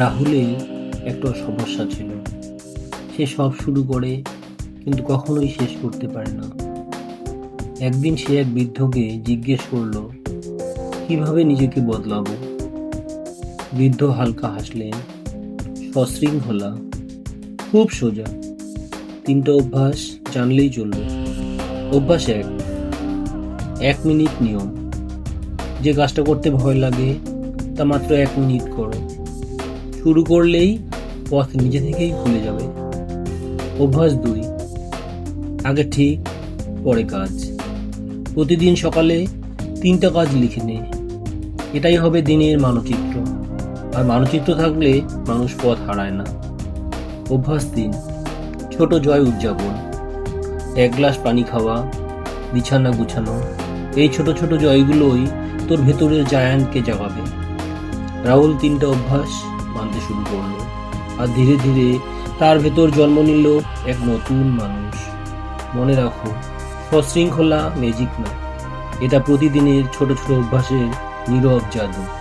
রাহুলের একটা সমস্যা ছিল। সে সব শুরু করে কিন্তু কখনোই শেষ করতে পারে না। একদিন সে এক বৃদ্ধকে জিজ্ঞেস করল, কীভাবে নিজেকে বদলাবো? বৃদ্ধ হালকা হাসলেন সশৃঙ্খলা খুব সোজা। তিনটা অভ্যাস জানলেই চলবে। অভ্যাস এক এক মিনিট নিয়ম। যে কাজটা করতে ভয় লাগে, তা মাত্র এক মিনিট করো। শুরু করলেই পথ নিজে থেকেই খুলে যাবে। অভ্যাস দুই। আগে ঠিক, পরে কাজ। প্রতিদিন সকালে তিনটা কাজ লিখে নে। এটাই হবে দিনের মানচিত্র। আর মানচিত্র থাকলে মানুষ পথ হারায় না। অভ্যাস তিন। ছোট জয় উদযাপন। এক গ্লাস পানি খাওয়া, বিছানা গুছানো। এই ছোট ছোট জয়গুলোই তোর ভেতরের জায়ান্টকে জাগাবে। রাহুল, তিনটা অভ্যাস। মানতে শুরু করল আর ধীরে ধীরে তার ভেতর জন্ম নিল এক নতুন মানুষ। মনে রাখো, সশৃঙ্খলা ম্যাজিক না। এটা প্রতিদিনের ছোট ছোট অভ্যাসের নীরব জাদু।